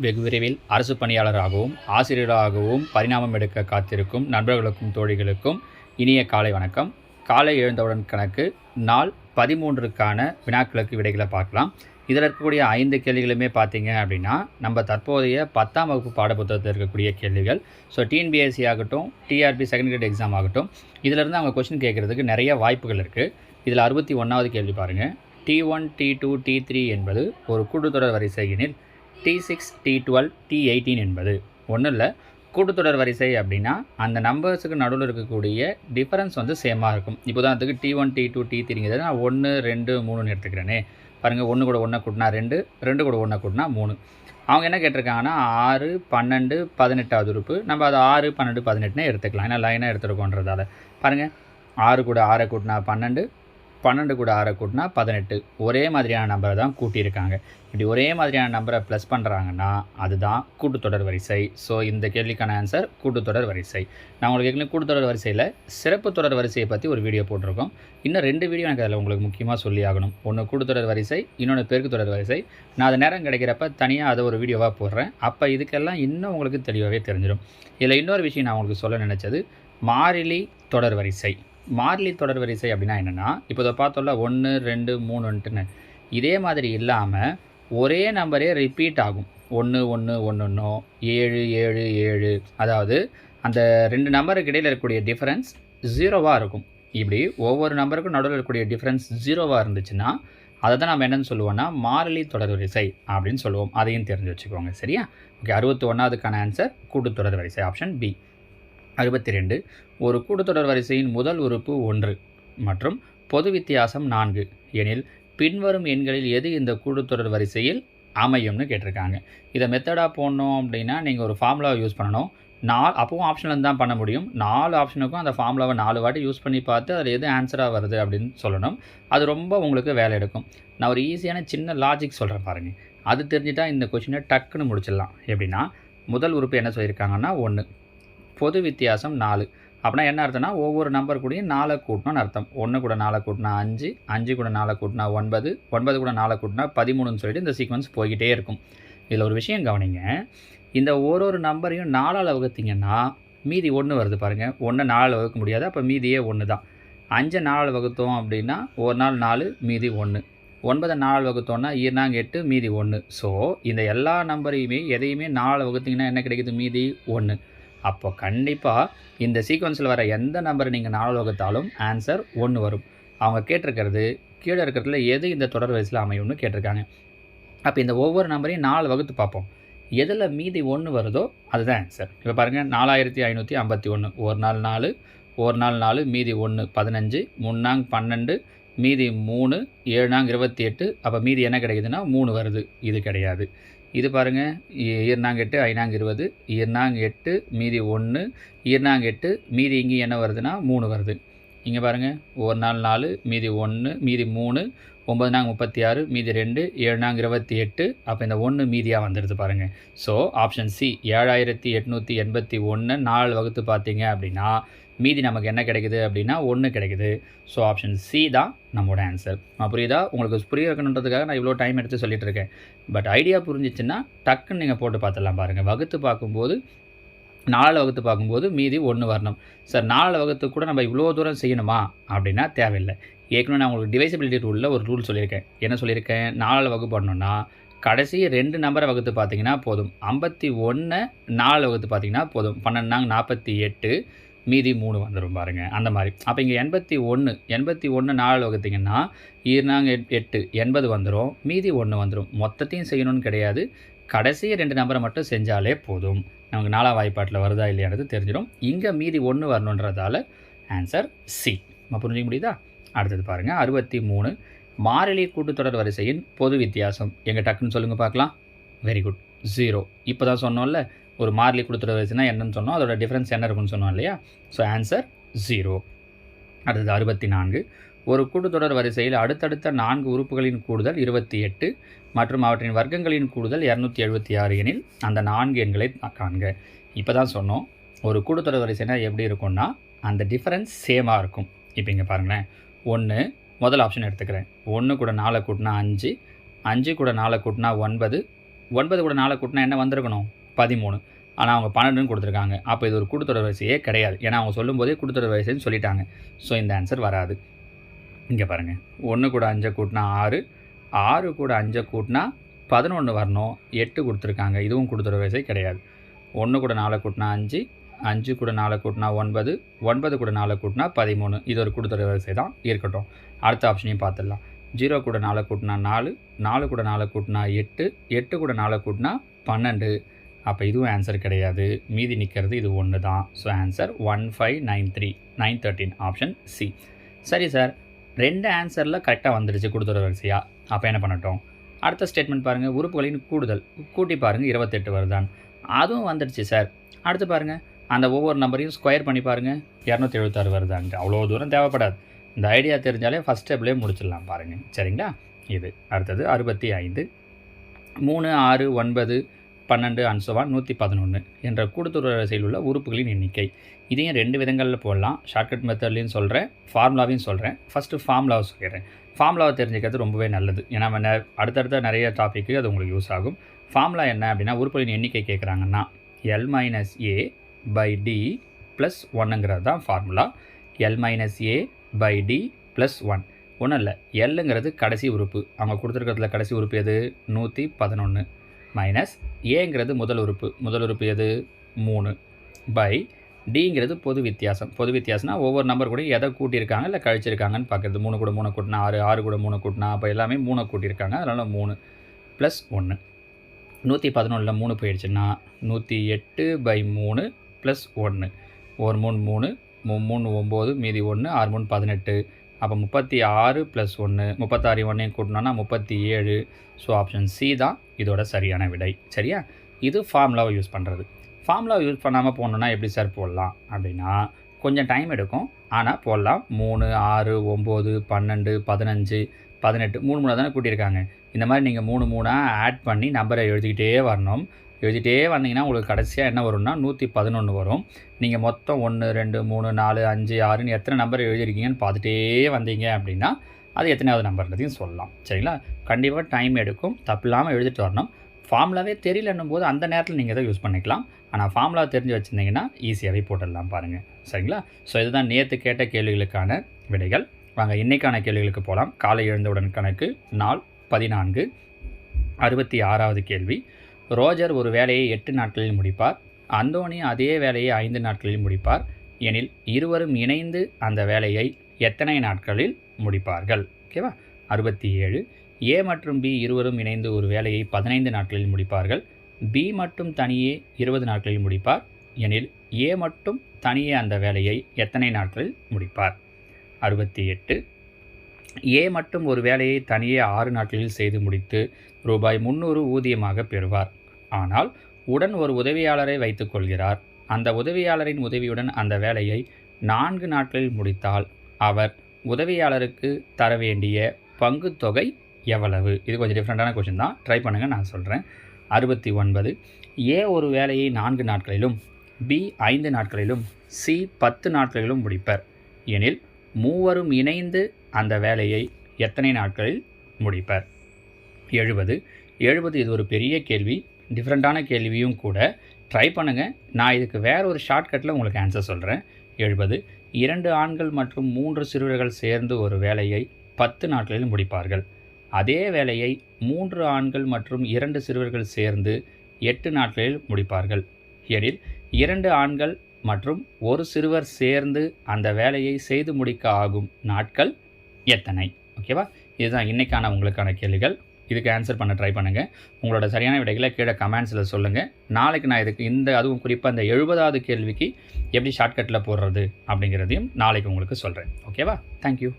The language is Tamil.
வெகு விரைவில் அரசு பணியாளராகவும் ஆசிரியராகவும் பரிணாமம் எடுக்க காத்திருக்கும் நண்பர்களுக்கும் தோழிகளுக்கும் இனிய காலை வணக்கம். காலை எழுந்தவுடன் கணக்கு நாள் பதிமூன்றுக்கான வினாக்களுக்கு விடைகளை பார்க்கலாம். இதில் இருக்கக்கூடிய ஐந்து கேள்விகளுமே பார்த்தீங்க அப்படின்னா நம்ம தற்போதைய பத்தாம் வகுப்பு பாடப்புத்தகத்தில் இருக்கக்கூடிய கேள்விகள். ஸோ டிஎன்பிஎஸ்சி ஆகட்டும் டிஆர்பி செகண்ட் கிரேட் எக்ஸாம் ஆகட்டும் இதிலிருந்து அவங்க கொஸ்டின் கேட்குறதுக்கு நிறைய வாய்ப்புகள் இருக்குது இதில் அறுபத்தி ஒன்றாவது கேள்வி பாருங்கள் T one T two T three என்பது ஒரு கூட்டுத்தொடர் வரிசையினில் T six T twelve T eighteen என்பது. ஒன்றும் இல்லை கூட்டுத்தொடர் வரிசை அப்படின்னா அந்த நம்பர்ஸுக்கு நடுவில் இருக்கக்கூடிய டிஃபரன்ஸ் வந்து சேமாக இருக்கும். இப்போ உதாரணத்துக்கு T one T two T த்ரீங்கிறது நான் ஒன்று ரெண்டு மூணுன்னு எடுத்துக்கிறேனே. பாருங்கள் ஒன்று கூட ஒன்றை கூட்டினா ரெண்டு ரெண்டு கூட ஒன்றை கூட்டினா மூணு. அவங்க என்ன கேட்டிருக்காங்கன்னா ஆறு பன்னெண்டு பதினெட்டாவது உறுப்பு. நம்ம அதை ஆறு பன்னெண்டு பதினெட்டுனே எடுத்துக்கலாம். ஏன்னா லைனாக எடுத்துருக்கோன்றதால. பாருங்கள் ஆறு கூட ஆறை கூட்டினா பன்னெண்டு பன்னெண்டு கூட ஆறை கூட்டினா பதினெட்டு. ஒரே மாதிரியான நம்பரை தான் கூட்டியிருக்காங்க. இப்படி ஒரே மாதிரியான நம்பரை ப்ளஸ் பண்ணுறாங்கன்னா அதுதான் கூட்டுத்தொடர் வரிசை. ஸோ இந்த கேள்விக்கான ஆன்சர் கூட்டுத்தொடர் வரிசை. நான் உங்களுக்கு ஏற்கனவே கூட்டுத்தொடர் வரிசையில் சிறப்பு தொடர் வரிசையை பற்றி ஒரு வீடியோ போட்டிருக்கோம். இன்னும் ரெண்டு வீடியோ எனக்கு அதில் உங்களுக்கு முக்கியமாக சொல்லி ஆகணும். ஒன்று கூட்டுத்தொடர் வரிசை இன்னொன்று பெருக்கு தொடர் வரிசை. நான் அது நேரம் கிடைக்கிறப்ப தனியாக அதை ஒரு வீடியோவாக போடுறேன். அப்போ இதுக்கெல்லாம் இன்னும் உங்களுக்கு தெளிவாகவே தெரிஞ்சிடும் இதில் இன்னொரு விஷயம் நான் உங்களுக்கு சொல்ல நினச்சது மாறிலி தொடர் வரிசை. மாறிலி தொடர் வரிசை அப்படின்னா என்னென்னா இப்போ இதை பார்த்தோம்ல ஒன்று ரெண்டு மூணுன்ட்டுன்னு இதே மாதிரி இல்லாமல் ஒரே நம்பரே ரிப்பீட் ஆகும். ஒன்று ஒன்று ஒன்று ஒன்றோ ஏழு ஏழு ஏழு. அதாவது அந்த ரெண்டு நம்பருக்கு இடையில் இருக்கக்கூடிய டிஃப்ரென்ஸ் ஜீரோவாக இருக்கும். இப்படி ஒவ்வொரு நம்பருக்கும் நடுவில் இருக்கக்கூடிய டிஃப்ரென்ஸ் ஜீரோவாக இருந்துச்சுன்னா அதை தான் நம்ம என்னென்னு சொல்லுவோம்னா மாறிலி தொடர் வரிசை அப்படின்னு சொல்லுவோம். அதையும் தெரிஞ்சு வச்சுக்கோங்க. சரியா? ஓகே அறுபத்தி ஒன்றாவதுக்கான ஆன்சர் கூட்டுத்தொடர் வரிசை ஆப்ஷன் பி அறுபத்தி ரெண்டு ஒரு கூட்டுத்தொடர் வரிசையின் முதல் உறுப்பு ஒன்று மற்றும் பொது வித்தியாசம் நான்கு எனில் பின்வரும் எண்களில் எது இந்த கூட்டுத்தொடர் வரிசையில் அமையும்னு கேட்டிருக்காங்க. இதை மெத்தடாக போடணும் அப்படின்னா நீங்கள் ஒரு ஃபார்முலாவை யூஸ் பண்ணணும். நாலு அப்பவும் ஆப்ஷனில் தான் பண்ண முடியும். நாலு ஆப்ஷனுக்கும் அந்த ஃபார்முலாவை நாலு வாட்டி யூஸ் பண்ணி பார்த்து அதில் எது ஆன்சராக வருது அப்படின்னு சொல்லணும். அது ரொம்ப உங்களுக்கு வேலை எடுக்கும். நான் ஒரு ஈஸியான சின்ன லாஜிக் சொல்கிறேன் பாருங்கள் அது தெரிஞ்சுட்டா இந்த கொஷினை டக்குன்னு முடிச்சிடலாம். எப்படின்னா முதல் உறுப்பு என்ன சொல்லியிருக்காங்கன்னா ஒன்று பொது வித்தியாசம் நாலு. அப்படின்னா என்ன அர்த்தம்னா ஒவ்வொரு நம்பர் கூடயும் நாலை கூட்டணும்னு அர்த்தம். ஒன்று கூட நாலை கூட்டினா அஞ்சு அஞ்சு கூட நாலை கூட்டினா ஒன்பது ஒன்பது கூட நாலை கூட்டினா பதிமூணுன்னு சொல்லிட்டு இந்த சீக்வன்ஸ் போய்கிட்டே இருக்கும். இதில் ஒரு விஷயம் கவனிங்க. இந்த ஒரு ஒரு நம்பரையும் நாலால் வகுத்தீங்கன்னா மீதி ஒன்று வருது பாருங்கள் ஒன்று நாலால் வகுக்க முடியாது. அப்போ மீதியே ஒன்று தான். அஞ்சை நாலால் வகுத்தோம் அப்படின்னா ஒரு நாள் நாலு மீதி ஒன்று ஒன்பதை நாலு வகுத்தோன்னா ஈர்னாங்க எட்டு மீதி ஒன்று ஸோ இந்த எல்லா நம்பரையுமே எதையுமே நாலு வகுத்தீங்கன்னா என்ன கிடைக்குது? மீதி ஒன்று அப்போ கண்டிப்பாக இந்த சீக்வன்ஸில் வர எந்த நம்பர் நீங்கள் நாலு வகுத்தாலும் ஆன்சர் ஒன்று வரும். அவங்க கேட்டிருக்கிறது கீழே இருக்கிறதுல எது இந்த தொடர் வரிசையில் அமையும்னு கேட்டிருக்காங்க. அப்போ இந்த ஒவ்வொரு நம்பரையும் நாலு வகுத்து பார்ப்போம். எதில் மீதி ஒன்று வருதோ அதுதான் ஆன்சர் இப்போ பாருங்கள் நாலாயிரத்தி ஐநூற்றி ஐம்பத்தி ஒன்று ஒரு நாள் நாலு ஒரு நாள் நாலு மீதி ஒன்று பதினஞ்சு முன்னாங் பன்னெண்டு மீதி மூணு ஏழுனாங்க இருபத்தி எட்டு அப்போ மீதி என்ன கிடைக்குதுன்னா மூணு வருது. இது கிடையாது. இது பாருங்கள் ஈர்னாங்க எட்டு ஐநாங்க இருபது ஈர்னாங்க எட்டு மீதி ஒன்று ஈர்னாங்க எட்டு மீதி இங்கே என்ன வருதுன்னா மூணு வருது. இங்கே பாருங்கள் ஒரு நாள் நாலு மீதி ஒன்று மீதி மூணு ஒம்பது நாங்க முப்பத்தி ஆறு மீதி ரெண்டு ஏழு நாங்க இருபத்தி எட்டு அப்போ இந்த ஒன்று மீதியாக வந்துடுது பாருங்கள் ஸோ ஆப்ஷன் சி ஏழாயிரத்தி எட்நூற்றி எண்பத்தி ஒன்று நாலு வகுத்து பார்த்தீங்க அப்படின்னா மீதி நமக்கு என்ன கிடைக்குது அப்படின்னா ஒன்று கிடைக்குது. ஸோ ஆப்ஷன் சி தான் நம்மளோட ஆன்சர் புரியுதா? உங்களுக்கு புரிய வைக்கணுன்றதுக்காக நான் இவ்வளோ டைம் எடுத்து சொல்லிட்டு இருக்கேன். பட் ஐடியா புரிஞ்சிச்சுன்னா டக்குன்னு நீங்கள் போட்டு பார்த்துடலாம் பாருங்கள் வகுத்து பார்க்கும்போது நாலு வகுத்து பார்க்கும்போது மீதி ஒன்று வரணும். சார் நாலு வகுத்து கூட நம்ம இவ்வளோ தூரம் செய்யணுமா அப்படின்னா தேவையில்லை. ஏற்கனவே நான் உங்களுக்கு டிவைசபிலிட்டி ரூலில் ஒரு ரூல் சொல்லியிருக்கேன். என்ன சொல்லியிருக்கேன்? நாலு வகுப்பு பண்ணணும்னா கடைசி ரெண்டு நம்பரை வகுத்து பார்த்தீங்கன்னா போதும். ஐம்பத்தி ஒன்று நாலு வகுத்து பார்த்தீங்கன்னா போதும். பன்னெண்டாங்க நாற்பத்தி எட்டு. மீதி மூணு வந்துடும் பாருங்கள் அந்த மாதிரி. அப்போ இங்கே எண்பத்தி ஒன்று எண்பத்தி ஒன்று நாலு வகுத்திங்கன்னா ஈர்னாங்க எட் எட்டு எண்பது வந்துடும் மீதி ஒன்று வந்துடும் மொத்தத்தையும் செய்யணும்னு கிடையாது. கடைசி ரெண்டு நம்பரை மட்டும் செஞ்சாலே போதும். நமக்கு நாலாம் வாய்ப்பாட்டில் வருதா இல்லையானது தெரிஞ்சிடும். இங்கே மீதி ஒன்று வரணுன்றதால ஆன்சர் சி நம்ம புரிஞ்சிக்க முடியுதா? அடுத்தது பாருங்கள் அறுபத்தி மூணு. மாறிலி கூட்டுத்தொடர் வரிசையின் பொது வித்தியாசம். எங்கள் டக்குன்னு சொல்லுங்கள் பார்க்கலாம். வெரி குட் ஜீரோ இப்போ தான் சொன்னோம்ல. ஒரு மார்லி கொடுத்துட்டு வயசுனா என்னன்னு சொன்னோம். அதோட டிஃப்ரென்ஸ் என்ன இருக்குன்னு சொன்னோம் இல்லையா? ஸோ ஆன்சர் ஜீரோ அடுத்தது அறுபத்தி நான்கு ஒரு கூட்டுத்தொடர் வரிசையில் அடுத்தடுத்த நான்கு உறுப்புகளின் கூடுதல் இருபத்தி எட்டு மற்றும் அவற்றின் வர்க்கங்களின் கூடுதல் இரநூத்தி எழுபத்தி ஆறு எனில் அந்த நான்கு எண்களை காண்க. இப்போ தான் சொன்னோம். ஒரு கூட்டுத்தொடர் வரிசைனா எப்படி இருக்கும்னா அந்த டிஃப்ரென்ஸ் சேமாக இருக்கும். இப்போ இங்கே பாருங்களேன். ஒன்று முதல் ஆப்ஷன் எடுத்துக்கிறேன். ஒன்று கூட நாலை கூட்டினா அஞ்சு அஞ்சு கூட நாலை கூட்டினா ஒன்பது. ஒன்பது கூட நாலை கூட்டினா என்ன வந்திருக்கணும்? பதிமூணு. ஆனால் அவங்க பன்னெண்டுன்னு கொடுத்துருக்காங்க. அப்போ இது ஒரு கூட்டுத்தொடர் வரிசையே கிடையாது. ஏன்னா அவங்க சொல்லும்போதே கூட்டுத்தொடர் வரிசைன்னு சொல்லிட்டாங்க. ஸோ இந்த ஆன்சர் வராது. இங்கே பாருங்கள் ஒன்று கூட அஞ்சை கூட்டினா ஆறு ஆறு கூட அஞ்சை கூட்டினா பதினொன்று வரணும். எட்டு கொடுத்துருக்காங்க. இதுவும் கூட்டுத்தொடர் வரிசை கிடையாது. ஒன்று கூட நாலு கூட்டினா அஞ்சு அஞ்சு கூட நாலு கூட்டினா ஒன்பது ஒன்பது கூட நாலு கூட்டினா பதிமூணு. இது ஒரு கூட்டுத்தொடர் வரிசை தான் இருக்கட்டும். அடுத்த ஆப்ஷனையும் பார்த்துடலாம். ஜீரோ கூட நாலு கூட்டினா நாலு நாலு கூட நாலு கூட்டினா எட்டு எட்டு கூட நாலு கூட்டினா பன்னெண்டு. அப்போ இதுவும் ஆன்சர் கிடையாது. மீதி நிற்கிறது இது ஒன்று தான் so answer one five nine three nine thirteen option C சரி சார் ரெண்டு ஆன்சரில் கரெக்டாக வந்துடுச்சு கூட்டுத்தொடர் வரிசையாக அப்போ என்ன பண்ணட்டும்? அடுத்த ஸ்டேட்மெண்ட் பாருங்கள் உறுப்புகளின் கூடுதல். கூட்டி பாருங்கள் இருபத்தெட்டு வருதான். அதுவும் வந்துடுச்சு சார் அடுத்து பாருங்கள் அந்த ஒவ்வொரு நம்பரையும் ஸ்கொயர் பண்ணி பாருங்கள் இரநூத்தி எழுபத்தாறு வருதான்ட்டு அவ்வளோ தூரம் தேவைப்படாது. இந்த ஐடியா தெரிஞ்சாலே ஃபஸ்ட் ஸ்டெப்லேயே முடிச்சிடலாம் பாருங்கள் சரிங்களா? இது அடுத்தது அறுபத்தி ஐந்து மூணு ஆறு ஒன்பது பன்னெண்டு அன்சோவா நூற்றி பதினொன்று என்ற கூடுதல் வரிசையில் உள்ள உறுப்புகளின் எண்ணிக்கை. இதையும் ரெண்டு விதங்களில் போடலாம். ஷார்ட்கட் மெத்தட்லையும் சொல்கிறேன் ஃபார்முலாவையும் சொல்கிறேன் ஃபஸ்ட்டு ஃபார்முலாவை சொல்லிடுறேன். ஃபார்முலாவை தெரிஞ்சுக்கிறது ரொம்பவே நல்லது. ஏன்னா நம்ம நெ- அடுத்தடுத்த நிறைய டாப்பிக்கு அது உங்களுக்கு யூஸ் ஆகும். ஃபார்முலா என்ன அப்படின்னா உறுப்புகளின் எண்ணிக்கை கேட்குறாங்கன்னா L minus A by D plus ஒன்னுங்கிறது தான் formula L minus A by D plus one ஒன்றும் இல்லை எல்லுங்கிறது கடைசி உறுப்பு. அவங்க கொடுத்துருக்கிறதுல கடைசி உறுப்பு எது? நூற்றி பதினொன்று மைனஸ் ஏங்கிறது முதல் உறுப்பு. முதல் உறுப்பு எது? மூணு. பை டிங்கிறது பொது வித்தியாசம். பொது வித்தியாசம்னா ஒவ்வொரு நம்பர் கூட எதை கூட்டியிருக்காங்க இல்லை கழிச்சிருக்காங்கன்னு பார்க்குறது. மூணு கூட மூணு கூட்டினா ஆறு ஆறு கூட மூணு கூட்டினா அப்போ எல்லாமே மூணு கூட்டியிருக்காங்க. அதனால் மூணு ப்ளஸ் ஒன்று நூற்றி பதினொன்றில் மூணு போயிடுச்சுன்னா நூற்றி எட்டு பை மூணு ப்ளஸ் ஒன்று ஒரு மூணு மூணு மூணு ஒம்பது மீதி ஒன்று ஆறு மூணு பதினெட்டு. அப்போ முப்பத்தி ஆறு ப்ளஸ் ஒன்று முப்பத்தாறு ஒன்றையும் கூட்டினோன்னா முப்பத்தி ஏழு. ஸோ ஆப்ஷன் சி தான் இதோட சரியான விடை. சரியா? இது ஃபார்முலாவை யூஸ் பண்ணுறது ஃபார்முலாவை யூஸ் பண்ணாமல் போகணுன்னா எப்படி சார் போடலாம்? அப்படின்னா கொஞ்சம் டைம் எடுக்கும். ஆனால் போடலாம். மூணு ஆறு ஒம்பது பன்னெண்டு பதினஞ்சு பதினெட்டு மூணு மூணு தானே கூட்டியிருக்காங்க. இந்த மாதிரி நீங்கள் மூணு மூணாக ஆட் பண்ணி நம்பரை எழுதிக்கிட்டே வரணும். எழுதிட்டே வந்தீங்கன்னா உங்களுக்கு கடைசியாக என்ன வரும்னா நூற்றி பதினொன்று வரும். நீங்கள் மொத்தம் ஒன்று ரெண்டு மூணு நாலு அஞ்சு ஆறுன்னு எத்தனை நம்பர் எழுதிருக்கீங்கன்னு பார்த்துட்டே வந்தீங்க அப்படின்னா அது எத்தனையாவது நம்பர்ன்றதையும் சொல்லலாம். சரிங்களா? கண்டிப்பாக டைம் எடுக்கும். தப்பு இல்லாமல் எழுதிட்டு வரணும். ஃபார்முலாவே தெரியலன்னும் போது அந்த நேரத்தில் நீங்கள் இதை யூஸ் பண்ணிக்கலாம். ஆனால் ஃபார்முலா தெரிஞ்சு வச்சுருந்தீங்கன்னா ஈஸியாகவே போட்டுடலாம் பாருங்கள் சரிங்களா? ஸோ இதுதான் நேற்று கேட்ட கேள்விகளுக்கான விடைகள். வாங்க இன்னைக்கான கேள்விகளுக்கு போகலாம் காலை எழுந்தவுடன் கணக்கு நாள் பதினான்கு. அறுபத்தி ஆறாவது கேள்வி. ரோஜர் ஒரு வேலையை எட்டு நாட்களில் முடிப்பார். அந்தோனி அதே வேலையை ஐந்து நாட்களில் முடிப்பார். எனில் இருவரும் இணைந்து அந்த வேலையை எத்தனை நாட்களில் முடிப்பார்கள்? ஓகேவா? அறுபத்தி ஏழு ஏ மற்றும் பி இருவரும் இணைந்து ஒரு வேலையை பதினைந்து நாட்களில் முடிப்பார்கள். பி மட்டும் தனியே இருபது நாட்களில் முடிப்பார். எனில் ஏ மட்டும் தனியே அந்த வேலையை எத்தனை நாட்களில் முடிப்பார்? அறுபத்தி எட்டு ஏ மட்டும் ஒரு வேலையை தனியே ஆறு நாட்களில் செய்து முடித்து ரூபாய் முந்நூறு ஊதியமாக பெறுவார். ஆனால் உடன் ஒரு உதவியாளரை வைத்துக் கொள்கிறார். அந்த உதவியாளரின் உதவியுடன் அந்த வேலையை நான்கு நாட்களில் முடித்தால் அவர் உதவியாளருக்கு தர வேண்டிய பங்கு தொகை எவ்வளவு? இது கொஞ்சம் டிஃப்ரெண்ட்டான கொஷின் தான். ட்ரை பண்ணுங்கள் நான் சொல்கிறேன் அறுபத்தி ஒன்பது. ஏ ஒரு வேலையை நான்கு நாட்களிலும் பி ஐந்து நாட்களிலும் சி பத்து நாட்களிலும் முடிப்பர். எனில் மூவரும் இணைந்து அந்த வேலையை எத்தனை நாட்களில் முடிப்பர்? எழுபது. எழுபது இது ஒரு பெரிய கேள்வி. டிஃப்ரெண்ட்டான கேள்வியும் கூட. ட்ரை பண்ணுங்கள் நான் இதுக்கு வேற ஒரு ஷார்ட்கட்டில் உங்களுக்கு ஆன்சர் சொல்கிறேன் எழுபது. இரண்டு ஆண்கள் மற்றும் மூன்று சிறுவர்கள் சேர்ந்து ஒரு வேலையை பத்து நாட்களில் முடிப்பார்கள். அதே வேலையை மூன்று ஆண்கள் மற்றும் இரண்டு சிறுவர்கள் சேர்ந்து எட்டு நாட்களில் முடிப்பார்கள். எனில் இரண்டு ஆண்கள் மற்றும் ஒரு சிறுவர் சேர்ந்து அந்த வேலையை செய்து முடிக்க ஆகும் நாட்கள் எத்தனை? ஓகேவா இதுதான் இன்றைக்கான உங்களுக்கான கேள்விகள். இதுக்கு ஆன்சர் பண்ண ட்ரை பண்ணுங்கள் உங்களோட சரியான விடைகளை கீழே கமெண்ட்ஸில் சொல்லுங்கள் நாளைக்கு நான் இதுக்கு இந்த அதுவும் குறிப்பாக இந்த எழுபதாவது கேள்விக்கு எப்படி ஷார்ட்கட்டில் போடுறது அப்படிங்கிறதையும் நாளைக்கு உங்களுக்கு சொல்கிறேன் ஓகேவா தேங்க்யூ